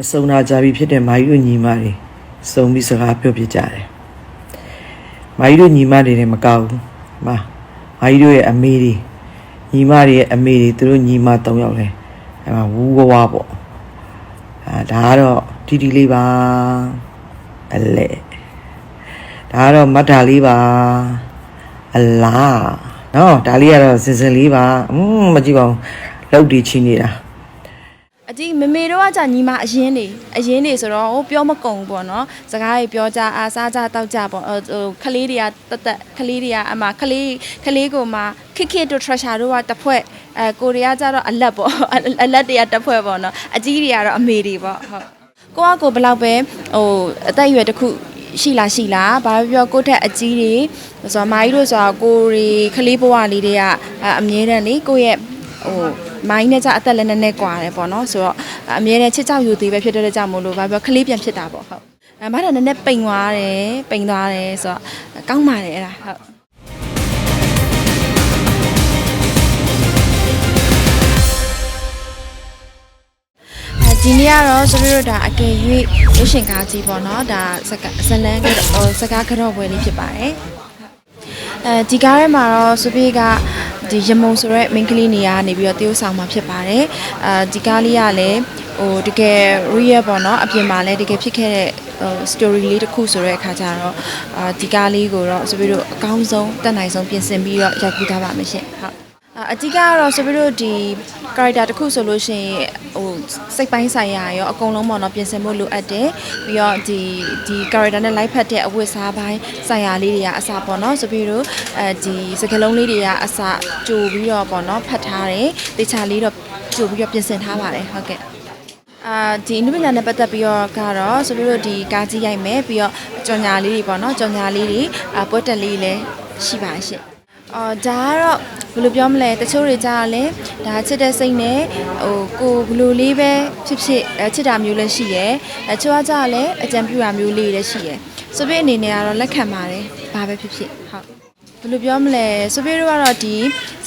မစုံနာကြပြီဖြစ်တဲ့မာကြီးတို့ညီမတွေစုံပြီးစကားပြောပြကြတယ်မာကြီးတို့ညီမတွေနဲ့မကောက်ဘူးမာမာကြီးတို့ရဲ့အမေတွေညီမတွေရဲ့အမေတွေသူတို့ညီမ၃ယောက်လဲအဲမှာဝူးဝဝပေါ့အာဒါကတော့တီတီလေးပါအလဲဒါကတော့မတ်တာလေးပါအလားနော်ဒါလေးကတော့စင်စင်လေးပါอืมမကြည့်ပါဘူးလောက်တီချင်းနေတာ အကြီးမမေတို့ကကြာညီမအရင်နေအရင်နေဆိုတော့ဟိုပြောမကုံဘူးပေါ့နော်စကားကြီးပြောကြအားစားကြတောက်ကြပေါ့ဟိုခလေးတွေကတက်တက်ခလေးတွေကအမခလေးခလေးကိုမှခစ်ခစ်တို့ treasure တို့ကတစ်ဖွဲ့အဲကိုရီးယားကျတော့အလက်ပေါ့အလက်တွေကတစ်ဖွဲ့ပေါ့နော်အကြီးတွေကတော့အမေတွေပေါ့ဟုတ်ကိုကကိုဘယ်လောက်ပဲဟိုအသက်အရွယ်တစ်ခုရှိလားရှိလားဘာပြောကိုထက်အကြီးတွေဆိုတော့မာကြီးတို့ဆိုတော့ကိုရီခလေးဘဝလေးတွေကအမြဲတမ်းလေကိုရဲ့ဟို မိုင်းနဲ့ကြအသက်လည်းနည်းနည်းကွာတယ်ပေါ့နော်ဆိုတော့အမြဲတမ်းချစ်ကြောက်ယူသေးပဲဖြစ်တဲ့ကြောင့်မို့လို့ဘာပြောခလေးပြန်ဖြစ်တာပေါ့ဟုတ်အဲဘာသာနည်းနည်းပိန်သွားတယ်ပိန်သွားတယ်ဆိုတော့ကောင်းပါတယ်အဲ့ဒါဟုတ်အဲဒီနေ့ကတော့ဆိုပြီးတော့ဒါအကယ်၍ရုပ်ရှင်ကားကြီးပေါ့နော်ဒါစကဇလန်းကတော့စကားကတော့ပွဲလေးဖြစ်ပါတယ်အဲဒီကားထဲမှာတော့ဆိုပြီးက ဒီရမုံဆိုရက် main ကလေးနေရာနေပြီးတော့တရုပ်ဆောင်မှာဖြစ်ပါတယ်အဲဒီကားလေးကလည်းဟိုတကယ် real ပေါ့နော်အပြင်မှာလည်းတကယ်ဖြစ်ခဲ့တဲ့ဟို story လေးတစ်ခုဆိုတဲ့အခါကျတော့အာဒီကားလေးကိုတော့ဆိုပြီးတော့အကောင်းဆုံးတက်နိုင်ဆုံးပြင်ဆင်ပြီးတော့ရိုက်ကူးထားပါမယ်ရှင်ဟုတ် အာအတိကတော့ဆိုပြီးတော့ဒီ character တစ်ခုဆိုလို့ရှိရင်ဟိုစိတ်ပိုင်းဆိုင်ရာရောအကုန်လုံးပေါ့နော်ပြင်ဆင်ဖို့လိုအပ်တယ်ပြီးတော့ဒီဒီ character နဲ့ live ဖတ်တဲ့အဝတ်စားပိုင်းဆိုင်ရာလေးတွေကအစားပေါ့နော်ဆိုပြီးတော့အဲဒီစကလုံးလေးတွေကအစားကြိုပြီးတော့ပေါ့နော်ဖတ်ထားတယ်တေချာလေးတော့ကြိုပြီးတော့ပြင်ဆင်ထားပါတယ်ဟုတ်ကဲ့အာဒီအနုပညာနဲ့ပတ်သက်ပြီးတော့ကတော့ဆိုပြီးတော့ဒီကားကြီးရိုက်မယ်ပြီးတော့ကြော်ညာလေးတွေပေါ့နော်ကြော်ညာလေးတွေအာပွက်တက်လေးလည်းရှိပါရှင့် အော်ဒါကတော့ဘယ်လိုပြောမလဲတချို့တွေကြားလဲဒါချစ်တဲ့စိတ်နဲ့ဟိုကိုဘယ်လိုလေးပဲဖြစ်ဖြစ်အဲချစ်တာမျိုးလည်းရှိရယ်အချို့ကကြားလဲအကြံပြုတာမျိုးလေးလည်းရှိရယ်ဆိုပြီးအနေနဲ့ကတော့လက်ခံပါတယ်ဘာပဲဖြစ်ဖြစ်ဟုတ်ဘယ်လိုပြောမလဲဆိုပြီးတော့ကတော့ဒီ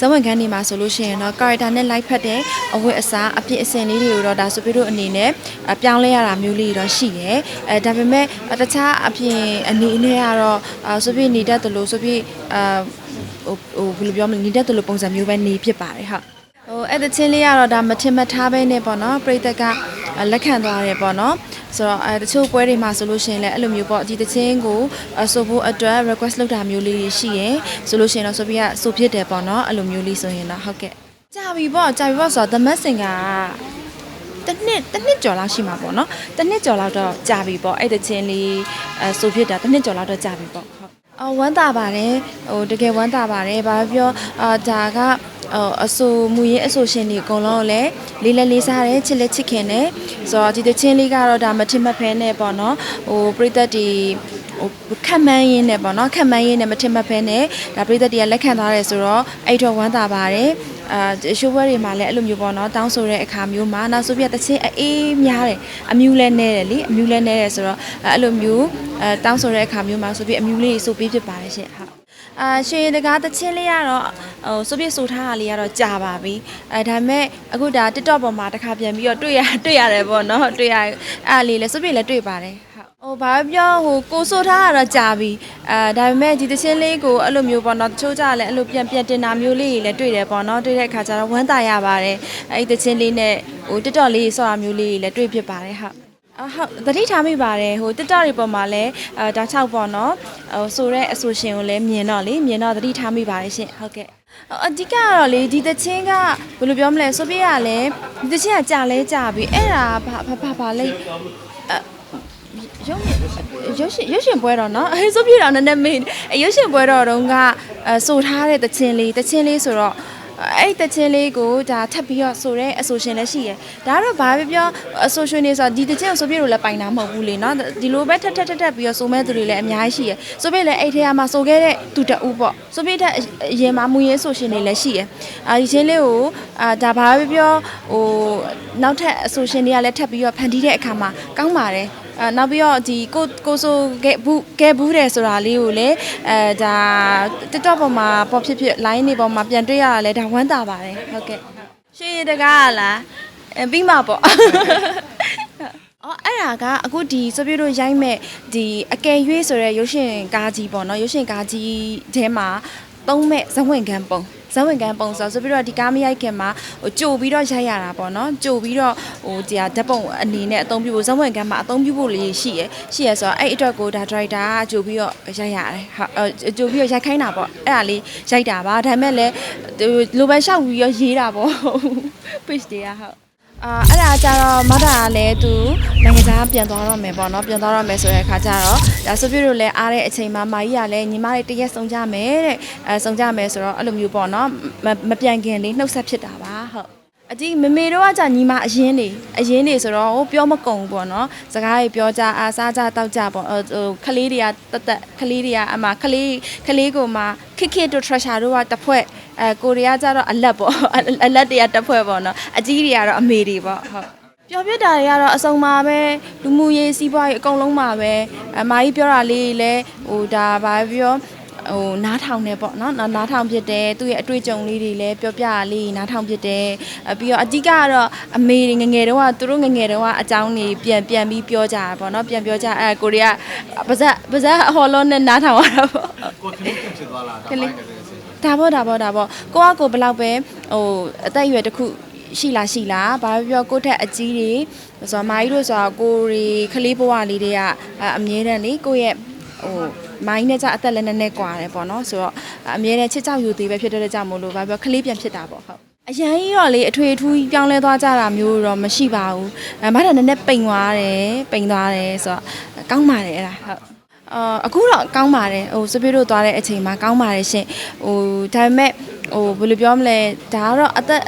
ဇဝင်ခန်းနေမှာဆိုလို့ရှိရင်တော့ character နဲ့ live ဖတ်တဲ့အဝတ်အစားအပြည့်အစင်လေးတွေကိုတော့ဒါဆိုပြီးတော့အနေနဲ့အပြောင်းလဲရတာမျိုးလေးတွေတော့ရှိတယ်အဲဒါပေမဲ့တခြားအပြင်အနေနဲ့ကတော့အာဆိုပြီးနေတတ်တယ်လို့ဆိုပြီးအာ ဟိုဟိုဘယ်လိုပြောမလဲနေတတ်တယ်လို့ပုံစံမျိုးပဲနေဖြစ်ပါတယ်ဟုတ်ဟိုအဲ့တချင်းလေးကတော့ဒါမထင်မထားပဲနဲ့ပေါ့နော်ပြိတက်ကအဲ့လက်ခံသွားတယ်ပေါ့နော်ဆိုတော့အဲတချို့ပွဲတွေမှာဆိုလို့ရှိရင်လည်းအဲ့လိုမျိုးပေါ့ဒီတချင်းကိုအဆိုဖို့အတွက် request လုပ်တာမျိုးလေးတွေရှိရယ်ဆိုလို့ရှိရင်တော့ဆိုပြီးကဆိုဖြစ်တယ်ပေါ့နော်အဲ့လိုမျိုးလေးဆိုရင်တော့ဟုတ်ကဲ့ကြာပြီပေါ့ကြာပြီပေါ့ဆိုတော့ The Mask ကတစ်နှစ်တစ်နှစ်ကျော်လောက်ရှိမှာပေါ့နော်တစ်နှစ်ကျော်လောက်တော့ကြာပြီပေါ့အဲ့တချင်းလေးအဲဆိုဖြစ်တာတစ်နှစ်ကျော်လောက်တော့ကြာပြီပေါ့ဟုတ် အော်ဝမ်းသာပါတယ်ဟိုတကယ်ဝမ်းသာပါတယ်ဘာပြောအာဒါကဟိုအဆူမူရေးအဆူရှင်တွေအကုန်လုံးလည်းလေးလက်လေးစားတယ်ချစ်လက်ချစ်ခင်တယ်ဆိုတော့ဒီတချင်းလေးကတော့ဒါမထင်မဖဲနဲ့ပေါ့နော်ဟိုပရိသတ်တွေဟို ခက်မှန်းရင်းနဲ့ပေါ့နော်ခက်မှန်းရင်းနဲ့မထင်မဖဲနဲ့ဒါပရိသတ်တွေကလက်ခံသွားတယ်ဆိုတော့အဲ့တော့ဝမ်းသာပါတယ်အာရှိုးဘွဲတွေမှာလည်းအဲ့လိုမျိုးပေါ့နော်တောင်းဆိုတဲ့အခါမျိုးမှာနောက်ဆိုပြတချင်းအေးများတယ်အမြူလဲနေတယ်လေအမြူလဲနေတယ်ဆိုတော့အဲ့လိုမျိုးအဲတောင်းဆိုတဲ့အခါမျိုးမှာဆိုပြအမြူလေးဆိုပြီးဖြစ်ပါတယ်ရှင်ဟုတ်အာရွှေတကားတချင်းလေးကတော့ဟိုစုပြစ်ဆိုထားတာလေးကတော့ကြာပါပြီအဲဒါပေမဲ့အခုဒါ TikTok ပေါ်မှာတစ်ခါပြန်ပြီးတော့တွေ့ရတွေ့ရတယ်ပေါ့နော်တွေ့ရအဲ့ဒါလေးလည်းစုပြစ်လည်းတွေ့ပါတယ်ဟုတ် ဟိုဘာပြောဟိုကိုဆိုထားတာတော့ကြာပြီအဲဒါပေမဲ့ဒီတချင်းလေးကိုအဲ့လိုမျိုးပေါ့နော်တချို့ကြလည်းအဲ့လိုပြန်ပြန်တင်တာမျိုးလေးတွေလည်းတွေ့တယ်ပေါ့နော်တွေ့တဲ့အခါကျတော့ဝမ်းသာရပါတယ်အဲ့ဒီတချင်းလေးနဲ့ဟို TikTok လေးဆော့တာမျိုးလေးတွေလည်းတွေ့ဖြစ်ပါတယ်ဟုတ်အဟုတ်သတိထားမိပါတယ်ဟို TikTok တွေပေါ်မှာလည်းအဲဒါ6ပေါ့နော်ဟိုဆိုတဲ့အဆိုရှင်ကိုလည်းမြင်တော့လေမြင်တော့သတိထားမိပါတယ်ရှင်ဟုတ်ကဲ့ဟိုအဓိကကတော့လေဒီသချင်းကဘယ်လိုပြောမလဲဆိုပြရလဲဒီသချင်းကကြာလဲကြာပြီအဲ့ဒါဘာဘာဘာဘာလဲအ ရုပ်ရှင်ရုပ်ရှင်ရုပ်ရှင်ပွဲတော့နော်အဲဆိုပြတော့နည်းနည်းမေးအရုပ်ရှင်ပွဲတော့တုန်းကအဲဆိုထားတဲ့တခြင်းလေးတခြင်းလေးဆိုတော့အဲ့တခြင်းလေးကိုဒါထပ်ပြီးတော့ဆိုတဲ့အဆိုရှင်လည်းရှိရယ်ဒါကတော့ဘာပဲပြောအဆိုရှင်နေဆိုဒီတခြင်းကိုဆိုပြလို့လည်းပိုင်တာမဟုတ်ဘူးလေနော်ဒီလိုပဲထပ်ထပ်ထပ်ထပ်ပြီးတော့ဆိုမဲ့သူတွေလည်းအများကြီးရှိရယ်ဆိုပြလည်းအဲ့ထဲမှာဆိုခဲ့တဲ့သူတဦးပေါ့ဆိုပြတဲ့အရင်မှာမူရင်းဆိုရှင်တွေလည်းရှိရယ်အာဒီခြင်းလေးကိုအာဒါဘာပဲပြောဟိုနောက်ထပ်အဆိုရှင်တွေကလည်းထပ်ပြီးတော့ဖန်တီးတဲ့အခါမှာကောင်းပါတယ် အဲနောက်ပြီးတော့ဒီကိုကိုဆိုခဲ့ဘူးခဲ့ဘူးတယ်ဆိုတာလေးကိုလည်းအဲဒါ TikTok ပေါ်မှာပေါ်ဖြစ်ဖြစ် line တွေပေါ်မှာပြန်တွေ့ရတာလဲဒါဝမ်းသာပါတယ်ဟုတ်ကဲ့ရွှေရည်တကားကလားအဲပြီးမှာပေါ့အော်ဒါကအခုဒီဆိုပြတို့ရိုက်မဲ့ဒီအကယ်၍ဆိုတဲ့ရုပ်ရှင်ကားကြီးပေါ့နော်ရုပ်ရှင်ကားကြီးထဲမှာ သုံးမဲ့ဇဝင်ခံပုံဇဝင်ခံပုံဆိုတော့ဆိုပြီးတော့ဒီကားမရိုက်ခင်မှာဟိုကြိုပြီးတော့ရိုက်ရတာပေါ့နော်ကြိုပြီးတော့ဟိုဒီဟာဓာတ်ပုံအနေနဲ့အသုံးပြုဖို့ဇဝင်ခံမှာအသုံးပြုဖို့လေးရှိရယ်ရှိရယ်ဆိုတော့အဲ့အတွက်ကိုဒါဒရိုက်တာကကြိုပြီးတော့ရိုက်ရတယ်ဟာကြိုပြီးတော့ရိုက်ခိုင်းတာပေါ့အဲ့ဒါလေးရိုက်တာပါဒါပေမဲ့လည်းလိုပဲရှောက်ပြီးတော့ရေးတာပေါ့ page တွေကဟုတ် အာအဲ့ဒါကြတော့မတာကလည်းသူနိုင်ငံသားပြန်သွားတော့မယ်ပေါ့နော်ပြန်သွားတော့မယ်ဆိုတဲ့အခါကျတော့ဒါဆိုပြတို့လည်းအားတဲ့အချိန်မှာမာကြီးကလည်းညီမလေးတရက်ဆုံးကြမယ်တဲ့အဲဆုံးကြမယ်ဆိုတော့အဲ့လိုမျိုးပေါ့နော်မမပြန်ခင်လေးနှုတ်ဆက်ဖြစ်တာပါဟုတ်အဒီမမေတို့ကကြာညီမအရင်နေအရင်နေဆိုတော့ဟိုပြောမကုံဘူးပေါ့နော်စကားကြီးပြောကြအားစားကြတောက်ကြပေါ့ဟိုခလေးတွေကတက်တက်ခလေးတွေကအမခလေးခလေးကိုမှခစ်ခစ်တို့ treasure တို့ကတစ်ဖွဲ့ အဲကိုရီးယားကျတော့အလက်ပေါ့အလက်တွေကတစ်ဖွဲ့ပေါ့နော်အကြီးတွေကတော့အမေတွေပေါ့ဟုတ်ပျော်ပြစ်တာတွေကတော့အစုံပါပဲလူမှုရေးစီးပွားရေးအကုန်လုံးပါပဲအမကြီးပြောတာလေးလည်းဟိုဒါဘာပဲပြောဟိုနားထောင်နေပေါ့နော်နားနားထောင်ဖြစ်တယ်သူ့ရဲ့အတွေ့အကြုံလေးတွေလည်းပြောပြရလေးနားထောင်ဖြစ်တယ်အပြီးတော့အဓိကကတော့အမေတွေငယ်ငယ်တုန်းကသူတို့ငယ်ငယ်တုန်းကအကြောင်းတွေပြန်ပြန်ပြီးပြောကြတာပေါ့နော်ပြန်ပြောကြအဲကိုရီးယားပါဇက်ပါဇက်ဟော်လုံးနဲ့နားထောင်ရတာပေါ့ကိုခလေးဖြစ်သွားလားဒါခလေးမိုက်တယ်စေ ဒါပေါ့ဒါပေါ့ဒါပေါ့ကိုကကိုဘယ်လောက်ပဲဟိုအသက်အရွယ်တစ်ခုရှိလားရှိလားဘာပဲပြောကိုယ့်ထက်အကြီးတွေဆိုတော့မာကြီးတို့ဆိုတော့ကိုရီခလေးဘဝလေးတွေကအအမြဲတမ်းလေကိုယ့်ရဲ့ဟိုမိုင်းနဲ့ကြအသက်လည်းနည်းနည်းကွာတယ်ပေါ့နော်ဆိုတော့အမြဲတမ်းချစ်ကြောက်ယူသေးပဲဖြစ်တဲ့ကြောင့်မို့လို့ဘာပြောခလေးပြန်ဖြစ်တာပေါ့ဟုတ်အရန်ကြီးတော့လေအထွေအထူးကြီးပြောင်းလဲသွားကြတာမျိုးတော့မရှိပါဘူးအဲမတာနည်းနည်းပိန်သွားတယ်ပိန်သွားတယ်ဆိုတော့ကောင်းပါတယ်အဲ့ဒါဟုတ် အာအခုတော့ကောင်းပါတယ်ဟိုစပီတို့သွားတဲ့အချိန်မှာကောင်းပါတယ်ရှင်ဟိုဒါပေမဲ့ဟိုဘယ်လိုပြောမလဲဒါကတော့အသက်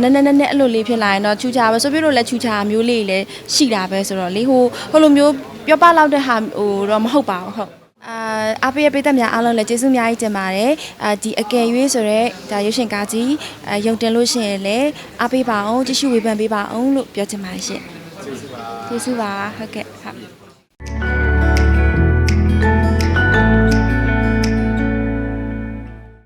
နည်းနည်းနည်းနည်းအဲ့လိုလေးဖြစ်လာရင်တော့ချူချာပဲစပီတို့လည်းချူချာမျိုးလေးလည်းရှိတာပဲဆိုတော့လေဟိုဟိုလိုမျိုးပြောပလောက်တဲ့ဟာဟိုတော့မဟုတ်ပါဘူးဟုတ်အာအပေးရပေးသက်များအားလုံးလည်းကျေးဇူးအများကြီးတင်ပါတယ်အာဒီအကယ်၍ဆိုတော့ဒါရုပ်ရှင်ကားကြီးအဲရုံတင်လို့ရှိရင်လည်းအားပေးပါအောင်ကြည့်ရှုဝေဖန်ပေးပါအောင်လို့ပြောချင်ပါတယ်ရှင်ကျေးဇူးပါကျေးဇူးပါဟုတ်ကဲ့ဟုတ်